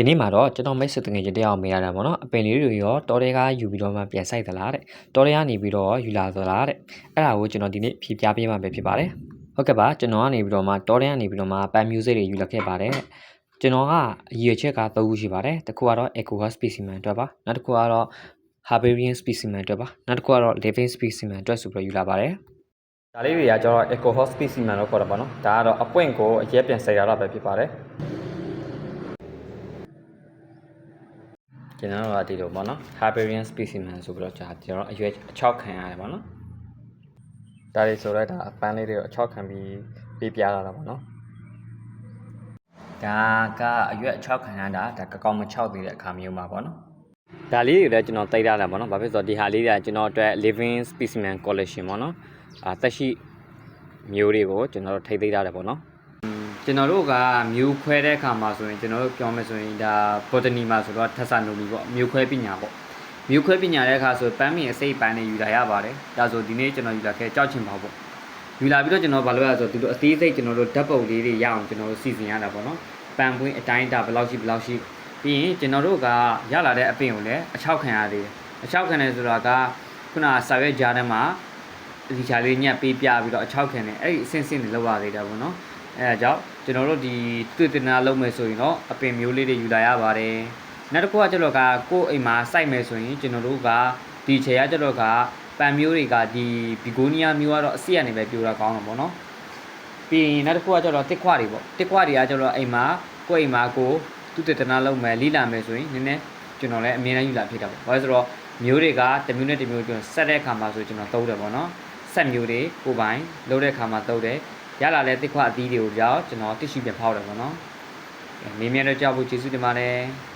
ဒီနေ့မှာတော့ကျွန်တော်မိတ်ဆွေတငယ်ချင်းတယောက်မေးရတာပေါ့နော်အပင်လေးတွေရောတောထဲကယူပြီးတော့မှပြန်ဆိုင်သလားတဲ့တောထဲကနေပြီးတော့ယူလာသလားတဲ့အဲ့ဒါကိုကျွန်တော်ဒီနေ့ဖြေပြပေးမှာပဲဖြစ်ပါတယ်ဟုတ်ကဲ့ပါကျွန်တော်ကနေပြီးတော့မှတောထဲကနေပြီးတော့မှပန်မြူစစ်တွေယူလာခဲ့ပါတယ်ကျွန်တော်ကအရည်ချက်က၃ခုရှိပါတယ်တစ်ခုကတော့ Ecoha specimen အတွက်ပါနောက်တစ်ခုကတော့ Herbarian specimen အတွက်ပါနောက်တစ်ခုကတော့ Living specimen အတွက်ဆိုပြီးတော့ယူလာပါတယ်ဒါလေးတွေကကျတော့ Ecoha specimen လို့ခေါ်တာပေါ့နော်ဒါကတော့အပွင့်ကိုအရက်ပြန်ဆိုင်ရတာပဲဖြစ်ပါတယ် ကျွန်တော်တို့ကဒီလိုပေါ့နော် Herbarian specimen ဆိုပြီးတော့ကြာကျွန်တော်အရွယ်အချောက်ခံရတယ်ပေါ့နော်ဒါတွေဆိုတော့ဒါအပန်းလေးတွေကိုအချောက်ခံပြီးပေးပြလာတာပေါ့နော်ဒါကအရွယ်အချောက်ခံရတာဒါကကောင်းမချောက်သေးတဲ့အခါမျိုးမှာပေါ့နော်ဒါလေးတွေလည်းကျွန်တော်တိတ်ရတာပေါ့နော်ဘာဖြစ်လို့ဆိုတော့ဒီဟာလေးတွေကကျွန်တော်အတွက် living specimen collection ပေါ့နော်အာသက်ရှိမျိုးတွေကိုကျွန်တော်တို့ထိသိမ်းထားတယ်ပေါ့နော် ကျွန်တော်တို့ကမျိုးခွဲတဲ့အခါမှာဆိုရင်ကျွန်တော်တို့ပြောမယ်ဆိုရင်ဒါ botany မှာဆိုတော့ထဆာနိုမီပေါ့မျိုးခွဲပညာပေါ့မျိုးခွဲပညာတဲ့အခါဆိုပန်းမီအစိတ်ပန်းနေယူလာရပါတယ်ဒါဆိုဒီနေ့ကျွန်တော်ယူလာခဲ့ကြောက်ချင်ပါပေါ့ယူလာပြီးတော့ကျွန်တော်ဘာလုပ်ရလဲဆိုတော့ဒီလိုအသေးစိတ်ကျွန်တော်တို့ဓာတ်ပုံလေးတွေရအောင်ကျွန်တော်တို့စီစဉ်ရတာပေါ့နော်ပန်းပွင့်အတိုင်းတာဘယ်လောက်ရှိဘယ်လောက်ရှိပြီးရင်ကျွန်တော်တို့ကရလာတဲ့အပင်ကိုလည်းအချောက်ခံရသေးတယ်အချောက်ခံတယ်ဆိုတာကခုနစာရွက်ကြားထဲမှာဒီချာလေးညက်ပေးပြပြီးတော့အချောက်ခံတယ်အဲ့ဒီအဆင့်ဆင့်တွေလောက်ရသေးတာပေါ့နော် အဲဒါကြောင့်ကျွန်တော်တို့ဒီတွေ့တင်တာလုပ်မယ်ဆိုရင်တော့အပင်မျိုးလေးတွေယူလာရပါတယ်နောက်တစ်ခုကကျတော့ကကိုယ့်အိမ်မှာစိုက်မယ်ဆိုရင်ကျွန်တော်တို့ကဒီခြေရကျတော့ကပန်မျိုးတွေကဒီဘီဂိုနီးယားမျိုးကတော့အစီကနေပဲပြိုတာကောင်းတော့ဗောနော်ပြီးရင်နောက်တစ်ခုကကျတော့တစ်ခွတွေပေါ့တစ်ခွတွေကကျတော့အိမ်မှာကိုယ့်အိမ်မှာကိုသူတည်တနာလုပ်မယ်လိလာမယ်ဆိုရင်နည်းနည်းကျွန်တော်လည်းအမြဲတမ်းယူလာဖြစ်တာပေါ့ဘာလို့ဆိုတော့မျိုးတွေကတစ်မျိုးနဲ့တစ်မျိုးကျွန်တော်ဆက်တဲ့အခါမှာဆိုကျွန်တော်သုံးတယ်ဗောနော်ဆက်မျိုးတွေကိုယ်ပိုင်လုပ်တဲ့အခါမှာသုံးတယ် ရလာတဲ့တစ်ခွအသီးတွေကိုကြောက်ကျွန်တော်တစ်ရှိပြန်ဖောက်တယ်ပေါ့နော်။အဲမေးမြန်းတော့ကြောက်ဖို့ကျေးဇူးတင်ပါတယ်။